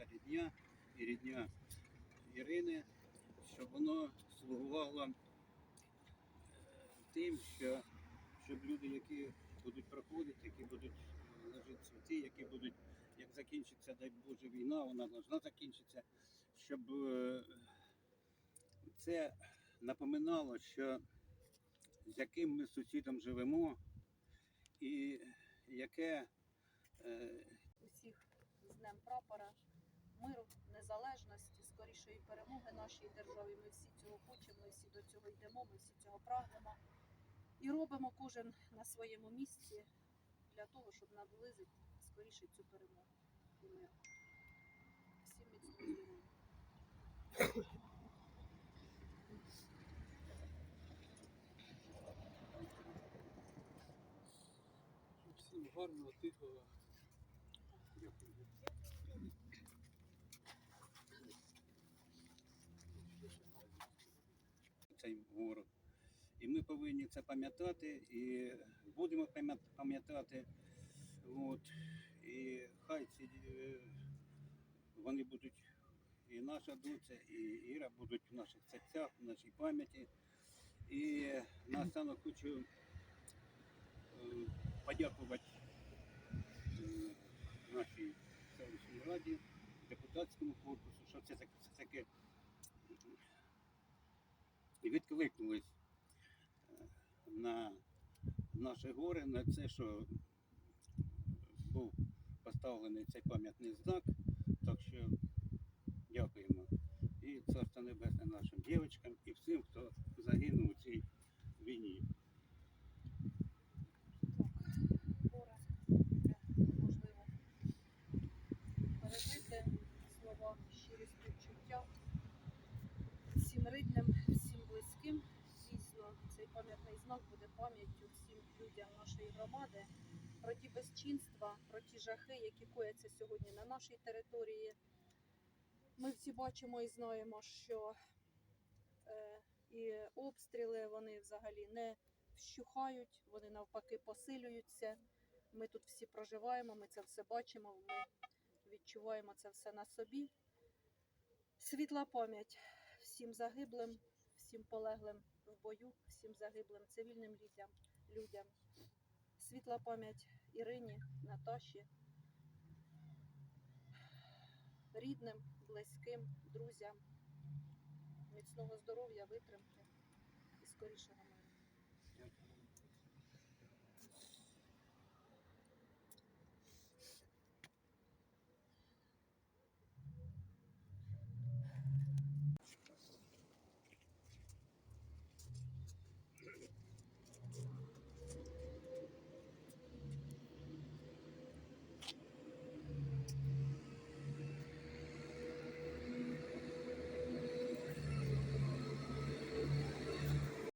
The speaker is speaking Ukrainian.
наша рідня і рідня Ірини, щоб воно слугувало е, тим, що щоб люди, які будуть проходити, які будуть лежати цвіти, які будуть, як закінчиться, дай Боже, війна, вона повинна закінчитися, щоб е, це напоминало, що з яким ми сусідом живемо, і яке е, усіх з Днем прапора, миру, незалежності, скорішої перемоги нашій державі. Ми всі цього хочемо, ми всі до цього йдемо, ми всі цього прагнемо. І робимо кожен на своєму місці для того, щоб наблизити скоріше цю перемогу і мир. Всім міцного здоров'я. Всім гарного, тихого. цей город. Ми повинні це пам'ятати і будемо пам'ятати. От. І хай ці е, вони будуть, і наша доця, і Іра будуть в наших серцях, в нашій пам'яті. І наостанок хочу е, подякувати е, нашій селищній раді, депутатському корпусу, що це таке- відкликнулись на наше горе, на це, що був поставлений цей пам'ятний знак. Так що дякуємо і Царство Небесне нашим дівчатам і всім, хто загинув у цій війні. пережити слова щирі співчуття всім рідним, всім близьким. Дійсно, цей пам'ятний знак буде пам'яттю всім людям нашої громади про ті безчинства, про ті жахи, які кояться сьогодні на нашій території. Ми всі бачимо і знаємо, що е, і обстріли вони взагалі не вщухають, вони навпаки посилюються. Ми тут всі проживаємо, ми це все бачимо, ми відчуваємо це все на собі. Світла пам'ять всім загиблим, всім полеглим в бою, всім загиблим цивільним людям. людям. Світла пам'ять Ірині, Наташі, рідним, близьким, друзям, міцного здоров'я, витримки і скорішого миру.